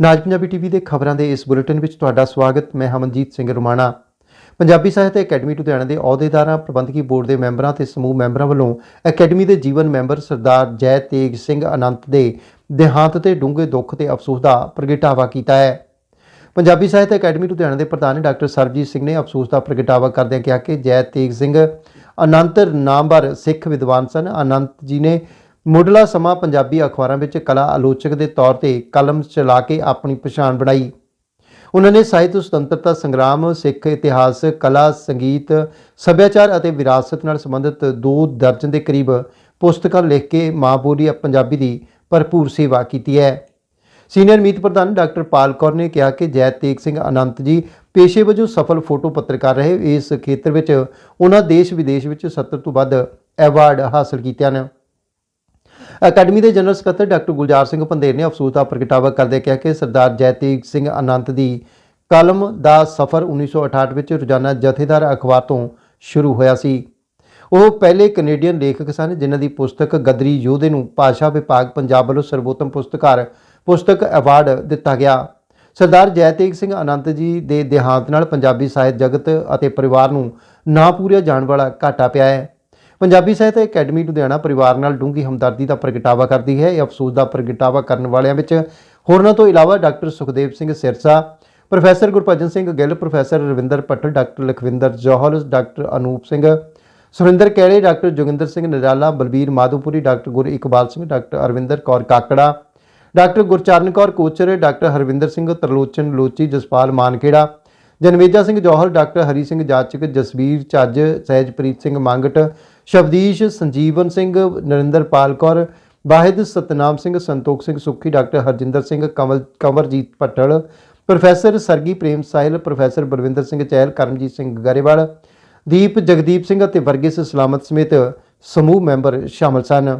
ਨਾਜ Punjabi TV ਦੇ ਖਬਰਾਂ ਦੇ ਇਸ ਬੁਲੇਟਿਨ ਵਿੱਚ ਤੁਹਾਡਾ ਸਵਾਗਤ, ਮੈਂ ਹਮਨਜੀਤ ਸਿੰਘ ਰੁਮਾਣਾ। ਪੰਜਾਬੀ ਸਾਹਿਤ ਅਕੈਡਮੀ ਲੁਧਿਆਣਾ ਦੇ ਅਹੁਦੇਦਾਰਾਂ, ਪ੍ਰਬੰਧਕੀ ਬੋਰਡ ਦੇ ਮੈਂਬਰਾਂ ਤੇ ਸਮੂਹ ਮੈਂਬਰਾਂ ਵੱਲੋਂ ਅਕੈਡਮੀ ਦੇ ਜੀਵਨ ਮੈਂਬਰ ਸਰਦਾਰ ਜੈ ਤੇਗ ਸਿੰਘ ਅਨੰਤ ਦੇ ਦੇਹਾਂਤ ਤੇ ਡੂੰਘੇ ਦੁੱਖ ਤੇ ਅਫਸੋਸ ਦਾ ਪ੍ਰਗਟਾਵਾ ਕੀਤਾ ਹੈ। ਪੰਜਾਬੀ ਸਾਹਿਤ ਅਕੈਡਮੀ ਲੁਧਿਆਣਾ ਦੇ ਪ੍ਰਧਾਨ ਡਾਕਟਰ ਸਰਬਜੀਤ ਸਿੰਘ ਨੇ ਅਫਸੋਸ ਦਾ ਪ੍ਰਗਟਾਵਾ ਕਰਦਿਆਂ ਕਿਹਾ ਕਿ ਜੈ ਤੇਗ ਸਿੰਘ ਅਨੰਤ ਨਾਮਵਰ ਸਿੱਖ ਵਿਦਵਾਨ ਸਨ। ਅਨੰਤ ਜੀ ਨੇ ਮੁੱਢਲਾ ਸਮਾਂ ਪੰਜਾਬੀ ਅਖਬਾਰਾਂ ਵਿੱਚ ਕਲਾ ਆਲੋਚਕ ਦੇ ਤੌਰ ਤੇ ਕਲਮ ਚਲਾ ਕੇ ਆਪਣੀ ਪਛਾਣ ਬਣਾਈ। ਉਹਨਾਂ ਨੇ ਸਾਹਿਤ, ਸੁਤੰਤਰਤਾ, ਸੰਗਰਾਮ, ਸਿੱਖ, ਇਤਿਹਾਸ, ਕਲਾ, ਸੰਗੀਤ, ਸੱਭਿਆਚਾਰ ਅਤੇ ਵਿਰਾਸਤ ਨਾਲ ਸੰਬੰਧਿਤ ਦੋ ਦਰਜਨ ਦੇ ਕਰੀਬ ਪੁਸਤਕਾਂ ਲਿਖ ਕੇ ਮਾਂ ਬੋਲੀ ਪੰਜਾਬੀ ਦੀ ਭਰਪੂਰ ਸੇਵਾ ਕੀਤੀ ਹੈ। ਸੀਨੀਅਰ ਮੀਤ ਪ੍ਰਧਾਨ ਡਾਕਟਰ ਪਾਲ ਕੌਰ ਨੇ ਕਿਹਾ ਕਿ ਜੈ ਤੇਗ ਸਿੰਘ ਅਨੰਤ ਜੀ ਪੇਸ਼ੇ ਵਜੋਂ ਸਫਲ ਫੋਟੋ ਪੱਤਰਕਾਰ ਰਹੇ। ਇਸ ਖੇਤਰ ਵਿੱਚ ਉਹਨਾਂ ਦੇਸ਼ ਵਿਦੇਸ਼ ਵਿੱਚ 70 ਤੋਂ ਵੱਧ ਐਵਾਰਡ ਹਾਸਲ ਕੀਤੇ ਹਨ ਅਕੈਡਮੀ ਦੇ ਜਨਰਲ ਸਕੱਤਰ ਡਾਕਟਰ ਗੁਲਜ਼ਾਰ ਸਿੰਘ ਪੰਦੇਰ ਨੇ ਅਫਸੋਸ ਦਾ ਪ੍ਰਗਟਾਵਾ ਕਰਦੇ ਕਿਹਾ ਕਿ ਸਰਦਾਰ ਜੈ ਸਿੰਘ ਅਨੰਤ ਦੀ ਕਲਮ ਦਾ ਸਫ਼ਰ 1968 ਵਿੱਚ ਰੋਜ਼ਾਨਾ ਜਥੇਦਾਰ ਅਖਬਾਰ ਤੋਂ ਸ਼ੁਰੂ ਹੋਇਆ ਸੀ। ਉਹ ਪਹਿਲੇ ਕੈਨੇਡੀਅਨ ਲੇਖਕ ਸਨ, ਜਿਨ੍ਹਾਂ ਦੀ ਪੁਸਤਕ ਗਦਰੀ ਯੋਧੇ ਨੂੰ ਭਾਸ਼ਾ ਵਿਭਾਗ ਪੰਜਾਬ ਵੱਲੋਂ ਸਰਵੋਤਮ ਪੁਸਤਕਾਰ, ਪੁਸਤਕ ਅਵਾਰਡ ਦਿੱਤਾ ਗਿਆ। ਸਰਦਾਰ ਜੈਤੇਗ ਸਿੰਘ ਅਨੰਤ ਜੀ ਦੇ ਦੇਹਾਂਤ ਨਾਲ ਪੰਜਾਬੀ ਸਾਹਿਤ ਜਗਤ ਅਤੇ ਪਰਿਵਾਰ ਨੂੰ ਨਾ ਪੂਰਿਆ ਜਾਣ ਵਾਲਾ ਘਾਟਾ ਪਿਆ ਹੈ। ਪੰਜਾਬੀ ਸਾਹਿਤ ਅਕੈਡਮੀ ਲੁਧਿਆਣਾ ਪਰਿਵਾਰ ਨਾਲ ਡੂੰਘੀ ਹਮਦਰਦੀ ਦਾ ਪ੍ਰਗਟਾਵਾ ਕਰਦੀ ਹੈ। ਇਹ ਅਫਸੋਸ ਦਾ ਪ੍ਰਗਟਾਵਾ ਕਰਨ ਵਾਲਿਆਂ ਵਿੱਚ ਹੋਰਨਾਂ ਤੋਂ ਇਲਾਵਾ doctor Sukhdev Singh Sirsa, professor Gurbhajan Singh Gill, professor Ravinder Pattal doctor Lakhwinder Johal, doctor Anoop Singh, Surinder Kaile, doctor Joginder Singh Narala, Balbir Madhopuri, doctor Gur Iqbal Singh, doctor Arvinder Kaur Kakra, doctor Gurcharan Kaur Kochar, doctor Harvinder Singh Tarlochan Lochi, Jaspal Mankera Janveja Singh Johal doctor Hari Singh Jachak, Jasvir Chajj, Sahajpreet Singh Mangat, Shabdeesh Sanjeevan Singh Narinderpal Kaur, Wahid Satnam Singh, Santokh Singh Sukhi, doctor Harjinder Singh, Kamal, Kanwarjit Bhattal, professor Sargi Prem Sahil, professor Balwinder Singh Chahal, Karamjit Singh Grewal, Deep Jagdeep Singh ਅਤੇ ਵਰਗਿਸ ਸਲਾਮਤ ਸਮੇਤ ਸਮੂਹ member ਸ਼ਾਮਲ ਸਨ।